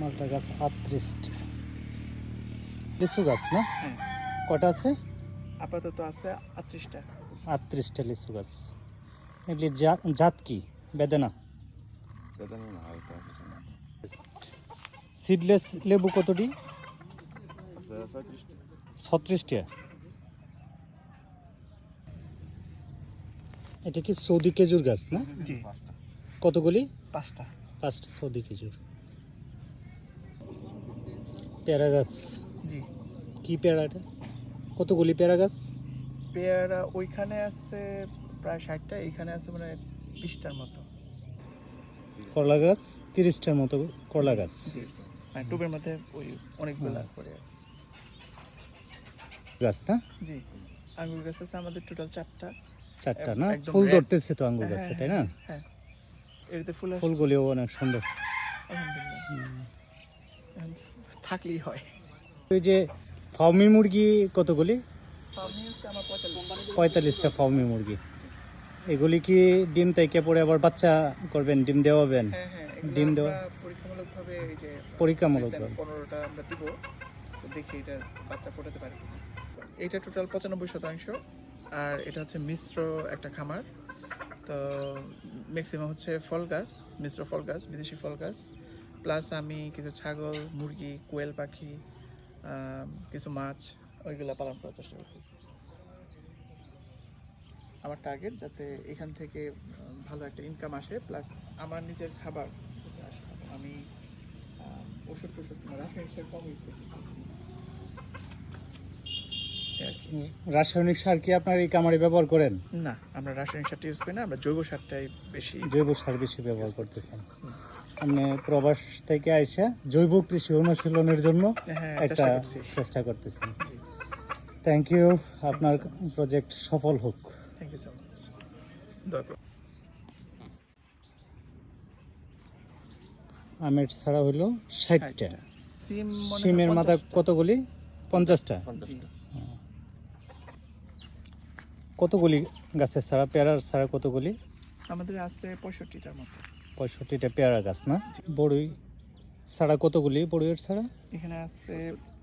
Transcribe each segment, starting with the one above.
মালটা গাছ আটত্রিশটা লিচু গাছ না? হ্যাঁ। কটা আছে? আপাতত আছে আটত্রিশটা আটত্রিশটা লিচু গাছ। এগুলি জাত জাত কি? বেদানা? সিডলেস লেবু কতটি ছত্রিশটা এটা কি সৌদি খেজুর গাছ না? কতগুলি পাঁচটা। পাঁচটা সৌদি খেজুর। পেয়ারা গাছ? জি। কি পেয়ারা এটা? কতগুলি পেয়ারা গাছ? পেয়ারা ওইখানে আছে প্রায় ষাটটা এইখানে আছে মানে বিশটার মতো। করলা গাছ তিরিশটার মতো করলা গাছ। মানে টুবের মধ্যে ওই অনেকগুলা করে। গাছ না? জি। আঙ্গুর গাছ আছে আমাদের টোটাল চারটা। চারটা না? ফুল ধরতেছে তো আঙ্গুর গাছে তাই না? হ্যাঁ। এটাতে ফুল ফুলগুলিও অনেক সুন্দর। আলহামদুলিল্লাহ। থাকলেই হয়। ওই যে ফার্মি মুরগি কতগুলি পঁয়তাল্লিশটা ফার্মি মুরগি। এগুলি কি ডিম তাইকে পরে আবার বাচ্চা করবেন ডিম দেওয়াবেন? হ্যাঁ হ্যাঁ ডিম দেওয়া? পরীক্ষামূলকভাবে এই যে পরীক্ষামূলক। পনেরোটা আমরা দিব তো দেখি এটা বাচ্চা ফোটাতে পারে টোটাল পঁচানব্বই শতাংশ আর এটা হচ্ছে মিশ্র একটা খামার। তো ম্যাক্সিমাম হচ্ছে ফল গাছ মিশ্র ফল গাছ বিদেশি ফল গাছ। প্লাস আমি কিছু ছাগল মুরগি কোয়েল পাখি কিছু মাছ ওইগুলা পালন করার চেষ্টা করতেছি। আমার টার্গেট যাতে এখান থেকে ভালো একটা ইনকাম আসে প্লাস আমার নিজের খাবার যাতে আসে আমি ওষুধ টষুধ রাসায়নিক সার কম ইউজ করতেছি। এই আর কি। রাসায়নিক সার কি আপনার এই কামারে ব্যবহার করেন? না আমরা রাসায়নিক সারটা ইউজ করি না আমরা জৈব সারটাই বেশি জৈব সার বেশি ব্যবহার করতেছেন। আপনি প্রবাস থেকে আইসা জৈব কৃষি অনুশীলনের জন্য হ্যাঁ একটা চেষ্টা করতেছেন থ্যাংক ইউ আপনার প্রজেক্ট সফল হোক। থ্যাংক ইউ সো মাচ আমের ছাড়া হলো ষাটটা। সিম মনে সিমের মাথা কতগুলি? পঞ্চাশটা। কতগুলি গাছের ছাড়া পেয়ারার ছাড়া কতগুলি? আমাদের আছে পঁয়ষট্টিটার মতো। পঁয়ষট্টিটা পেয়ারা গাছ না? বড়ই ছাড়া কতগুলি বড়ইয়ের ছাড়া? এখানে আছে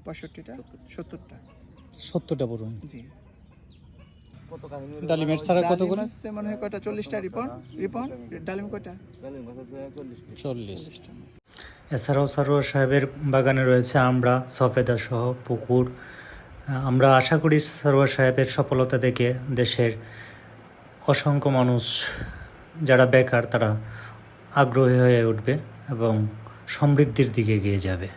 পঁয়ষট্টিটা সত্তরটা। সত্তরটা বড়ই। জি। ডালিমের ছাড়া কতগুলি? আছে মনে হয় কয়টা? চল্লিশটা রিপন? রিপন? ডালিম কয়টা? চল্লিশ। চল্লিশটা। এছাড়াও সারোয়ার সাহেবের বাগানে রয়েছে আমরা সফেদা সহ পুকুর। আমরা আশা করি সারোয়ার সাহেবের সফলতা দেখে দেশের অসংখ্য মানুষ যারা বেকার তারা আগ্রহী হয়ে উঠবে এবং সমৃদ্ধির দিকে এগিয়ে যাবে।